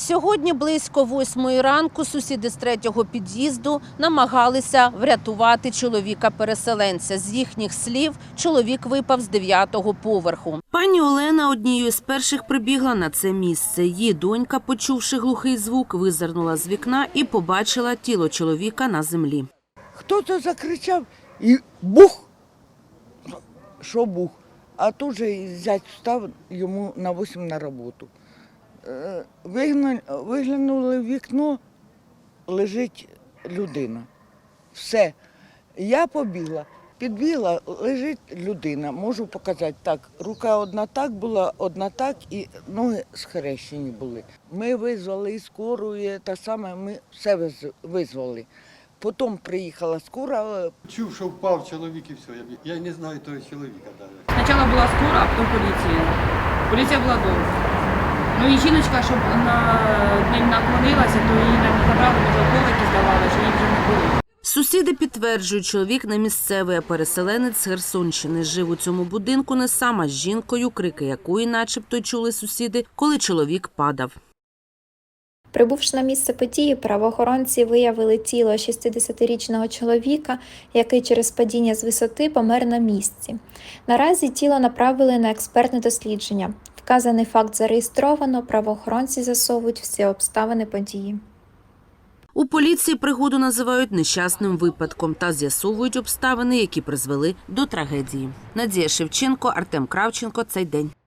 Сьогодні близько восьмої ранку сусіди з третього під'їзду намагалися врятувати чоловіка-переселенця. З їхніх слів, чоловік випав з дев'ятого поверху. Пані Олена однією з перших прибігла на це місце. Її донька, почувши глухий звук, визирнула з вікна і побачила тіло чоловіка на землі. Хто-то закричав і бух. Що бух? А тут же зять встав йому на 8 на роботу. Е, Виглянули в вікно, лежить людина. Все. Я побігла, підбігла, лежить людина. Можу показати так. Рука одна так була, одна так, і ноги схрещені були. Ми визвали і скору, і те саме, ми все визвали. Потім приїхала скора, е, Чув, що впав чоловік і все. Я, я не знаю того чоловіка навіть. Спочатку була скора, а потім поліція. Поліція була довго. Ну і жіночка, щоб на ним наклонилася, то її не забрали, може, колики здавали, що їх вже не було. Сусіди підтверджують, чоловік не місцевий, а переселенець з Херсонщини. Жив у цьому будинку не сам, а з жінкою, крики якої начебто чули сусіди, коли чоловік падав. Прибувши на місце події, правоохоронці виявили тіло 60-річного чоловіка, який через падіння з висоти помер на місці. Наразі тіло направили на експертне дослідження. Вказаний факт зареєстровано, правоохоронці засовують всі обставини події. У поліції пригоду називають нещасним випадком та з'ясовують обставини, які призвели до трагедії. Надія Шевченко, Артем Кравченко. Цей день.